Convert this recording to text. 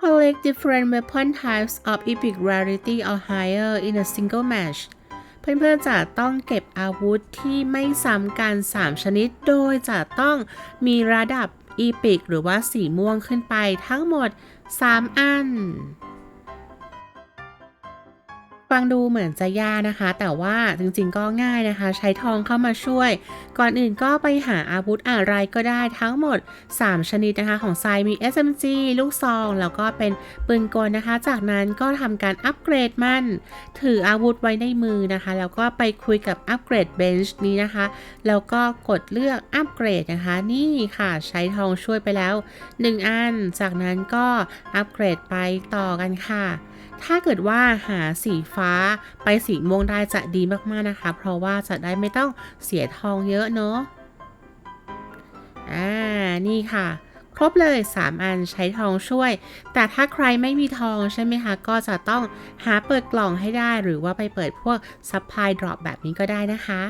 Collect different weapon types of epic rarity or higher in a single match เพื่อนๆจะต้องเก็บอาวุธที่ไม่ซ้ำกัน 3 ชนิด โดยจะต้องมีระดับอีพิกหรือว่าสีม่วงขึ้นไปทั้งหมด 3 อัน ฟังดูเหมือนจะยากนะคะ แต่ว่าจริงๆก็ง่ายนะคะ ใช้ทองเข้ามาช่วย ก่อนอื่นก็ไปหาอาวุธอะไรก็ได้ทั้งหมด 3 ชนิดนะคะ ของทรายมี SMG ลูกซอง แล้วก็เป็นปืนกลนะคะ จากนั้นก็ทำการอัปเกรดมัน ถืออาวุธไว้ในมือนะคะ แล้วก็ไปคุยกับอัปเกรดเบนช์นี้นะคะ แล้วก็กดเลือกอัปเกรดนะคะ นี่ค่ะใช้ทองช่วยไปแล้ว 1 อัน จากนั้นก็อัปเกรดไปต่อกันค่ะ ถ้าเกิดว่าหาสีฟ้าไปสีม่วงได้จะดีมากๆนะคะ เพราะว่าจะได้ไม่ต้องเสียทองเยอะเนาะ อ่า นี่ค่ะ ครบเลย 3 อันใช้ทองช่วย แต่ถ้าใครไม่มีทองใช่ไหมคะ ก็จะต้องหาเปิดกล่องให้ได้ หรือว่าไปเปิดพวกซัพพลายดรอปแบบนี้ก็ได้นะคะ